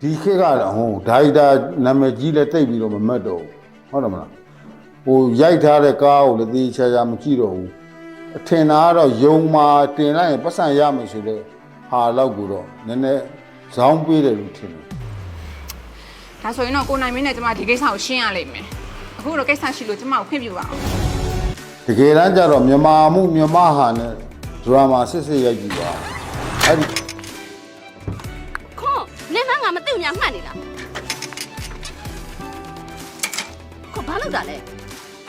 ဒီခေတ်ကတော့ဟိုဒါရိုက်တာနာမည်ကြီးလဲတိတ်ပြီးတော့မမတ်တော့ဘူးဟုတ်တယ်မလားဟိုရိုက်ထားတဲ့ကားကိုလည်းသေချာချာမကြည့်တော့ဘူးအထင်သာကတော့ယုံမာတင်လိုက်ရင်ပတ်စံရမယ်ဆိုတဲ့ဟာလောက်ကိုတော့နည်းနည်းဇောင်းပေးတယ်လို့ထင်တယ်ဒါဆိုရင်တော့ကိုနိုင်မင်းနဲ့ကျမဒီကိစ္စကိုရှင်းရလိမ့်မယ်အခုတော့ကိစ္စရှိလို့ကျမကိုခွင့်ပြုပါအောင်တကယ်တမ်းကျတော့မြန်မာမှုမြန်မာဟာနဲ့ဒရာမာစစ်စစ်ရိုက်ကြည့်ပါအဲ့ဒီ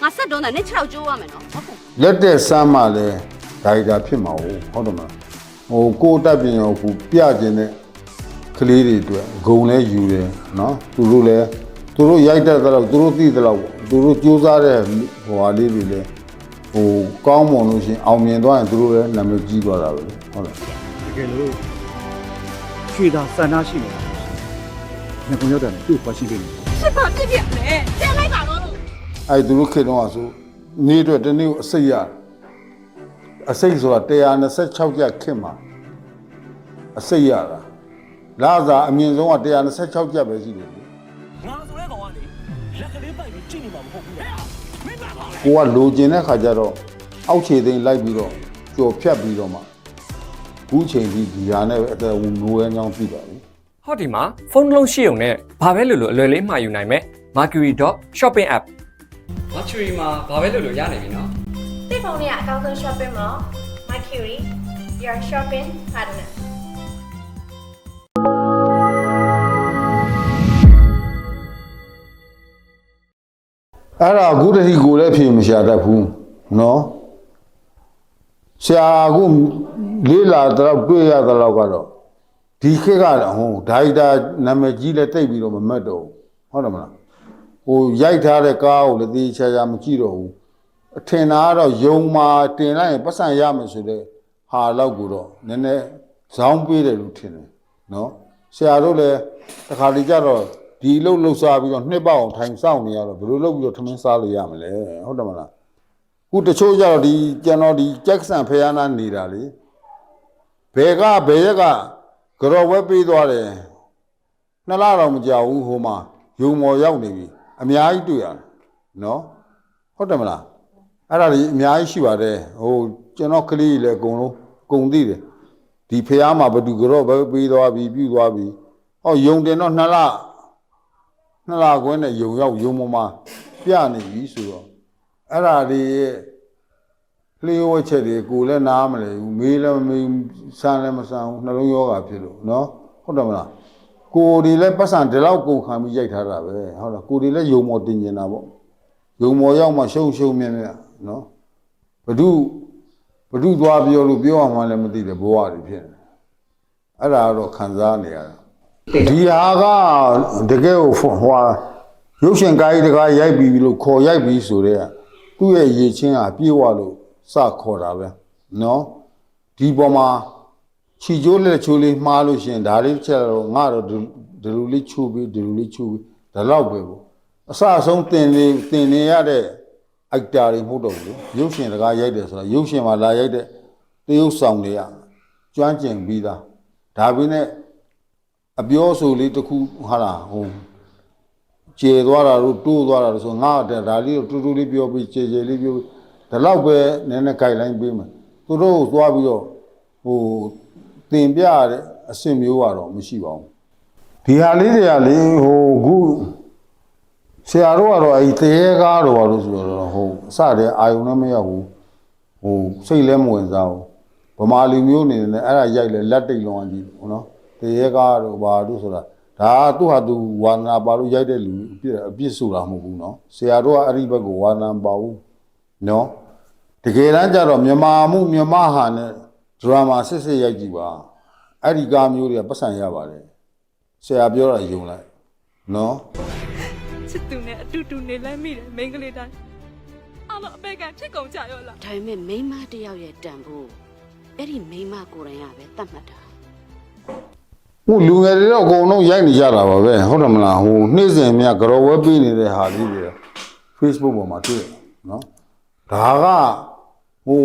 ငါဆက်တော့နဲ့နေ6ကျိုးရမယ်နော်ဟုတ်ကဲ့လက်တဲ့စမ်းမှလည်းဒါရိုက်တာဖြစ်မှာဟုတ်ဟုတ်တယ်မလားဟိုကိုယ်တက်ပြင်ရောကိုပြကျင်တဲ့ကလေးတွေအတွက်ဂုံလဲယူတယ်နော်သူတို့လည်းသူတို့ရိုက်တတ်တဲ့လောက်သူတို့သိတဲ့လောက်ပေါ့သူတို့စူးစမ်းတဲ့ဟိုဟာလေးတွေလည်းဟိုကောင်းမွန်လို့ရှရင်အောင်မြင်သွားရင်သူတို့လည်းနာမည်ကြီးသွားတာပဲလေဟုတ်တယ်တကယ်လို့ရွှေသာဆန္ဒရှိနေတာငါကုန်ရောက်တယ်သူ့ကိုရှိခဲ့တယ်စစ်ပါပြစ်ပြမယ်ပြန်လိုက်ပါတော့ အဲ့ဒီသူတို့ခေတ်တော့ဆိုနေ့အတွက်တစ်နေ့ကိုအစိတ်ရတယ်အစိတ်ဆိုတာ126ကျပ်ခင်မှာအစိတ်ရတာလာစားအမြင့်ဆုံးက126ကျပ်ပဲရှိတယ်လေငါဆိုတဲ့ကောင်ကလေလက်ကလေးပိုက်ပြီးကြည့်နေမှာမဟုတ်ဘူးလေမင်းပါပါလေကိုကလိုချင်တဲ့ခါကျတော့အောက်ခြေသိမ်းလိုက်ပြီးတော့ကြော်ဖြတ်ပြီးတော့မှခုချိန်ကြီးဒီဟာနဲ့ပဲအသက်ဝင်နိုးရဲကြောင်းပြပါလေဟောဒီမှာဖုန်းတစ်လုံးရှိုံနဲ့ဘာပဲလို့လို့အလွယ်လေးမှာယူနိုင်မဲ့ Mercury.shopping app Mercury မှာဘာပဲလို့လို့ရနိုင်ပြီနော်တိတ်ဖုန်းလေးကအကောင်းဆုံး shopping mall Mercury your shopping partner အဲ့ဒါအခုတတိကိုလည်းဖြေမရှာတတ်ဘူးနော်ဆရာကလေးလာတော့တွေ့ရတော့ကတော့ဒီခေတ်ကတော့ဟိုဒါရိုက်တာနာမည်ကြီးလည်းတိတ်ပြီးတော့မမတ်တော့ဘူးဟုတ်တယ်မလား ဟိုရိုက်ထားတဲ့ကားကိုလည်းသေချာချာမကြည့်တော့ဘူးအထင်သာကတော့ယုံမာတင်လိုက်ရင်ပတ်စံရမယ်ဆိုတဲ့ဟာလောက်ကိုတော့နည်းနည်းဇောင်းပေးတယ်လို့ထင်တယ်နော်ဆရာတို့လည်းတစ်ခါတည်းကြတော့ဒီအလုပ်လှုပ်ရှားပြီးတော့နှစ်ပေါက်အောင်ထိုင်ဆောင်နေရတော့ဘယ်လိုလုပ်ပြီးတော့ထမင်းစားလို့ရမလဲဟုတ်တယ်မလားခုတချို့ကြတော့ဒီကျွန်တော်ဒီကြက်ဆန်ဖျားနာနေတာလေဘယ်ကဘယ်ရက်ကကြော်ဝဲပေးသွားတယ်နှစ်လတော့မကြာဘူးဟိုမှာယုံမော်ရောက်နေပြီ အများကြီးတွေ့ရတယ်နော်ဟုတ်တယ်မလားအဲ့ဒါကြီးအများကြီးရှိပါတယ်ဟိုကျွန်တော်ကလေးကြီးလည်းအကုန်လုံးအကုန်သိတယ်ဒီဖျားမှာဘယ်သူကြော်ပဲပေးသွားပြီပြုသွားပြီဟောယုံတင်တော့နှစ်လနှစ်လခွဲနဲ့ယုံရောက်ယုံမမပြနေပြီဆိုတော့အဲ့ဒါတွေရဲ့လျှို့ဝှက်ချက်တွေကိုလည်းနားမလဲဘူးမေးလည်းမမေးဘူးစမ်းလည်းမစမ်းဘူးနှလုံးယောဂါဖြစ်လို့နော်ဟုတ်တယ်မလား ကိုဒီလည်းပတ်စံဒီလောက်ကုန်ခံပြီးရိုက်ထားတာပဲဟုတ်လားကိုဒီလည်းယုံမော်တင်ကျင်တာပေါ့ယုံမော်ရောက်မှရှုံရှုံမြဲမြဲနော်ဘဒုဘဒုသွားပြောလို့ပြောအောင်မှလည်းမသိတဲ့ဘဝတွေဖြစ်နေအဲ့ဒါတော့ခံစားနေရတာဒီဟာကတကယ်ကိုဟွာရုပ်ရှင်ကာကြီးတကားရိုက်ပြီးလို့ခေါ်ရိုက်ပြီးဆိုတော့သူ့ရဲ့ရေချင်းဟာပြေဝလို့စခေါ်တာပဲနော်ဒီပေါ်မှာ ခြီကျိုးလက်ချိုးလေးမှားလို့ရှရင်ဒါလေးတစ်ချက်တော့ငါတော့ဒီဒီလိုလေးချိုးပြီးဒီလိုလေးချိုးပြီးဒါတော့ပဲပေါ့အစအဆုံးတင်နေတင်နေရတဲ့အိုက်တာတွေမဟုတ်တော့ဘူးလေရုပ်ရှင်တကားရိုက်တယ်ဆိုတော့ရုပ်ရှင်မှာလာရိုက်တဲ့တရုပ်ဆောင်တွေကကျွမ်းကျင်ပြီးသားဒါပေမဲ့အပြောဆိုလေးတစ်ခုဟာလားဟိုကျေသွားတာတို့တိုးသွားတာတို့ဆိုငါတဲ့ဒါလေးကိုတူတူလေးပြောပြီးကျေကျေလေးပြောပြီးဒါတော့ပဲနည်းနည်းကြိုက်လိုက်ပေးမယ်သူတို့ကိုသွားပြီးတော့ဟို သင်ပြရတဲ့အဆင့်မျိုးကတော့မရှိပါဘူးဒီဟာလေးတွေကလေဟိုခုဆရာတို့ကတော့အဲဒီတရေကားတို့ဘာလို့ဆိုတော့ဟိုအစတည်းအာယုံနဲ့မရောက်ဘူးဟိုစိတ်လည်းမဝင်စားဘူးဗမာလူမျိုးအနေနဲ့အဲ့ဒါရိုက်လဲလက်တိတ်လွန်ကြီးဘူးနော်တရေကားတို့ဘာလို့ဆိုတာဒါကသူ့ဟာသူဝါနာပါလို့ရိုက်တဲ့လူအပြစ်အပြစ်ဆိုတာမဟုတ်ဘူးနော်ဆရာတို့ကအဲ့ဒီဘက်ကိုဝါနာပါဘူးနော်တကယ်တမ်းကျတော့မြမာမှုမြမဟာနဲ့ ဒရာမာစစ်စစ်ရိုက်ကြည့်ပါအဲ့ဒီကားမျိုးတွေကပတ်စံရပါတယ်ဆရာပြောတာယုံလိုက်နော်ချစ်သူနဲ့အတူတူနေလိုက်မိတယ်မိန်းကလေးတိုင်းအလုံးအပေကဖြစ်ကုန်ကြရောလားဒါပေမဲ့မိန်းမတယောက်ရဲ့တန်ဖို့အဲ့ဒီမိန်းမကိုယ်တိုင်ကပဲတတ်မှတ်တာဟိုလူငယ်တွေတော့အကုန်လုံးရိုက်နေကြတာပါပဲဟုတ်တယ်မလားဟိုနေ့စဉ်မြကြော်ဝဲပေးနေတဲ့ဟာလေးတွေ Facebook ပေါ်မှာတွေ့တယ်နော်ဒါကဟို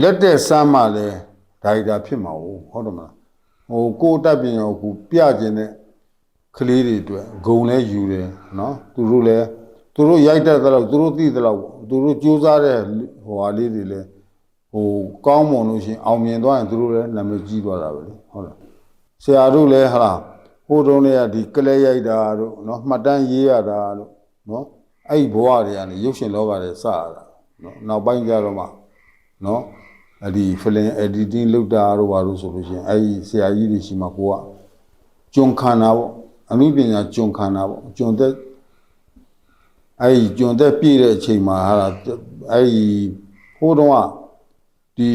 လက်တဲ့စမ်းမှလည်းဒါရိုက်တာဖြစ်မှာဟုတ်ဟုတ်တယ်မလားဟဟိုကိုယ်တက်ပြင်ရောကိုပြခြင်းတဲ့ကလေးတွေအတွက်ဂုံလဲယူတယ်နော်သူတို့လဲသူတို့ရိုက်တတ်တဲ့လောက်သူတို့သိတဲ့လောက်သူတို့ကြိုးစားတဲ့ဟိုဟာလေးတွေလဲဟိုကောင်းမွန်လို့ရှရင်အောင်မြင်သွားရင်သူတို့လည်းနာမည်ကြီးသွားတာပဲလေဟုတ်လားဆရာတို့လည်းဟာလားဟိုတုန်းကဒီကလဲရိုက်တာတို့နော်မှတ်တမ်းရေးရတာတို့နော်အဲ့ဒီဘဝတွေကနေရုပ်ရှင်လောကတွေစရတာနော်နောက်ပိုင်းကျတော့မှနော်အဲ့ ဒီ film editing လုပ်တာတို့ဘာလို့ဆိုလို့ရှိရင်အဲ့ဒီဆရာကြီးတွေရှိမှကိုကကျွန်းခန္ဓာပေါ့အမှုပညာကျွန်းခန္ဓာပေါ့ကျွန်းသက်အဲ့ဒီကျွန်းသက်ပြည့်တဲ့အချိန်မှာဟာလားအဲ့ဒီဟိုတုန်းကဒီ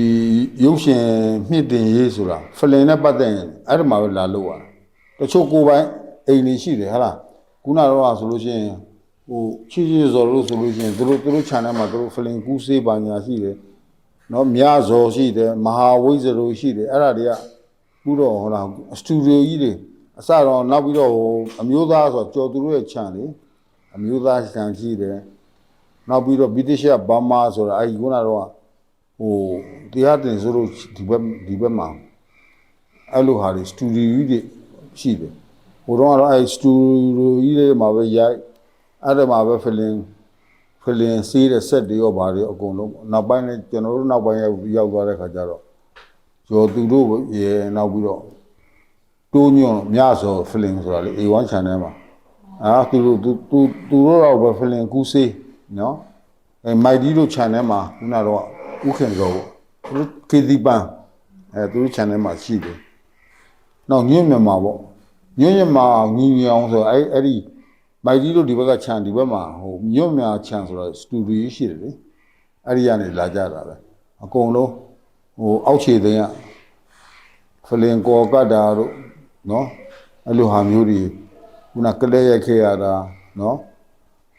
ရုပ်ရှင်မြင့်တင်ရေးဆိုတာဖလင်နဲ့ပတ်သက်ရင်အဲ့ဒီမှာပဲလာလို့ရတာတချို့ကိုယ်ပိုင်အိမ်တွေရှိတယ်ဟာလားခုနတော့ဆိုလို့ရှိရင်ဟိုချီချီစော်လို့ဆိုလို့ရှိရင်သူတို့သူတို့ channel မှာသူတို့ဖလင်ကူးဆေးပါညာရှိတယ် နော်မြဇော်ရှိတယ်မဟာဝိဇ္ဇရိုရှိတယ်အဲ့ဒါတွေကခုတော့ဟိုလားစတူဒီယိုကြီးတွေအစတော့နောက်ပြီးတော့ဟိုအမျိုးသားဆိုတော့ကျော်သူတို့ရဲ့ channel လေအမျိုးသား channel ရှိတယ်နောက်ပြီးတော့ဗြိတိရှဘာမာဆိုတာအဲ့ဒီခုနတော့ဟိုတရားတင်ဆိုလို့ဒီဘက်ဒီဘက်မှာအဲ့လိုဟာတွေစတူဒီယိုတွေရှိတယ်ဟိုတော့ကတော့အဲ့စတူဒီယိုကြီးတွေမှာပဲရိုက်အဲ့ဒါမှာပဲဖလင် ဖလင်စီးတဲ့ဆက်တွေရောဘာတွေအကုန်လုံးနောက်ပိုင်းလည်းကျွန်တော်တို့နောက်ပိုင်းရောက်ရောက်သွားတဲ့ခါကျတော့ကျော်သူတို့ရေနောက်ပြီးတော့တိုးညွန့်မြဆိုဖလင်ဆိုတာလေ A1 channel မှာအာသူတို့သူသူသူတို့တော့ပဲဖလင်ကူးစေးနော်အဲမိုက်ဒီတို့ channel မှာခုနတော့ဥခင်စောပေါ့သူတို့ကေဒီပန်အဲသူတို့ channel မှာရှိတယ်။နောက်ညွန့်မြန်မာပေါ့ညွန့်မြန်မာညီညီအောင်ဆိုအဲအဲ့ဒီ မိုက်ဒီတို့ဒီဘက်က channel ဒီဘက်မှာဟိုညွန့်မြန်မာ channel ဆိုတော့စတူဒီယိုရှိတယ်လေ။အဲ့ဒီကနေလာကြတာပဲ။အကုန်လုံးဟိုအောက်ခြေသိန်းကဖလင်ကောကတ်တာတို့နော်အဲ့လိုဟာမျိုးတွေခုနကလဲရက်ခဲ့ရတာနော်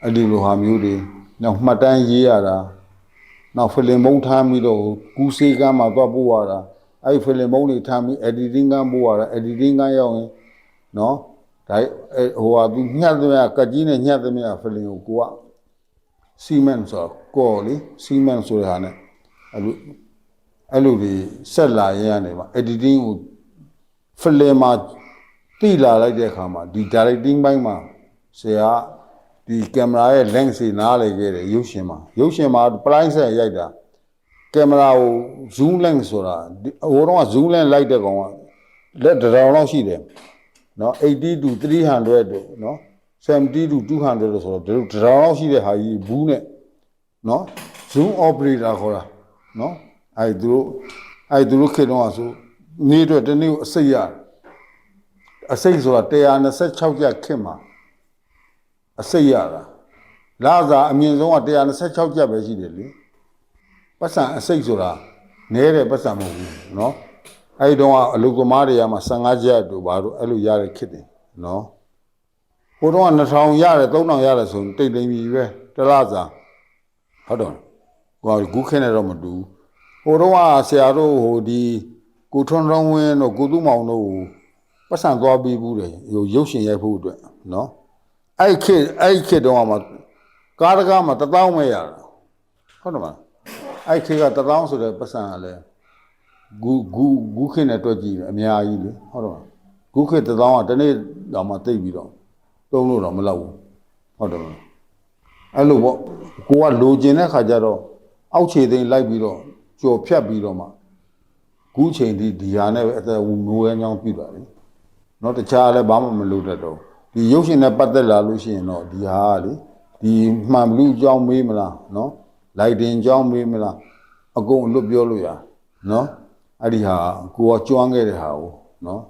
အဲ့ဒီလိုဟာမျိုးတွေနောက်မှတ်တမ်းရေးရတာနောက်ဖလင်မုံထားပြီးတော့ကူးစေးကမ်းမှာသွားပို့ရတာအဲ့ဒီဖလင်မုံတွေထားပြီး editing ကမ်းပို့ရတာ editing ကမ်းရောက်ရင်နော် ဒါအဲ့ဟိုဟာသူညှက်သမျှကကြီးနဲ့ညှက်သမျှဖလင်ကိုကိုကစီမန့်ဆိုတော့ကော်လေစီမန့်ဆိုတဲ့ဟာနဲ့အဲ့လိုအဲ့လိုတွေဆက်လာရရနေမှာ editing ကိုဖလင်မှာတိလာလိုက်တဲ့အခါမှာဒီ directing ဘိုင်းမှာဆရာကဒီကင်မရာရဲ့ lens စီနားလေခဲ့တယ်ရုပ်ရှင်မှာရုပ်ရှင်မှာ blind set ရိုက်တာကင်မရာကို zoom lens ဆိုတာဒီဟိုတော့က zoom lens လိုက်တဲ့ကောင်ကလက်တစ်တောင်လောက်ရှိတယ် နော်80 to 300တို့နော်70 to 200လို့ဆိုတော့ဒီလိုဒရာလောက်ရှိတဲ့ဟာကြီးဘူးနဲ့နော် zoom operator ခေါ်တာနော်အဲ့သူတို့အဲ့သူတို့ခေတ်တော့ဆိုနေ့အတွက်တနေ့ကိုအစိတ်ရအစိတ်ဆိုတာ126ရက်ခေတ်မှာအစိတ်ရတာလာစာအမြင့်ဆုံးက126ရက်ပဲရှိတယ်လေပတ်စံအစိတ်ဆိုတာနဲတယ်ပတ်စံမဟုတ်ဘူးနော် အဲ့တုန်းကအလူကမားတွေကမှ15ကျပ်တို့ဘာတို့အဲ့လိုရတဲ့ခစ်တယ်နော်ဟိုတုန်းက2000ရတယ်3000ရတယ်ဆိုတိတ်တိမ်ကြီးပဲတလားစာဟုတ်တော့ဟိုဂုခင်းနဲ့တော့မတူဟိုတုန်းကဆရာတို့ဟိုဒီကိုထွန်းထွန်းဝင်းတို့ကိုသူမောင်တို့ပတ်စံသွားပြီးဘူးတယ်ဟိုရုပ်ရှင်ရိုက်ဖို့အတွက်နော်အဲ့ခစ်အဲ့ခစ်တုန်းကမှကားတကားမှ1000ပဲရတာဟုတ်တယ်မလားအဲ့ခစ်က1000ဆိုတဲ့ပတ်စံကလည်း ဂူဂူဂူခင်းတဲ့အတွက်ကြည့်အများကြီးလေဟုတ်တော့ဂူခင်းတစ်သောင်းကတနေ့တော့မှသိပ်ပြီးတော့သုံးလို့တော့မလောက်ဘူးဟုတ်တယ်မလားအဲ့လိုပေါ့ကိုကလိုချင်တဲ့ခါကျတော့အောက်ခြေသိမ်းလိုက်ပြီးတော့ကြော်ဖြတ်ပြီးတော့မှဂူချိန်ဒီဒီဟာနဲ့ပဲအသက်ငိုရဲချောင်းပြူတာလေတော့တခြားလည်းဘာမှမလုပ်တတ်တော့ဒီရုပ်ရှင်နဲ့ပတ်သက်လာလို့ရှိရင်တော့ဒီဟာကလေဒီမှန်ဘလူးကြောင်းမေးမလားနော်လိုက်တင်ကြောင်းမေးမလားအကုန်အလွတ်ပြောလို့ရနော် အဲ့ဒီဟာကိုကကြွမ်းခဲ့တဲ့ဟာကိုနော်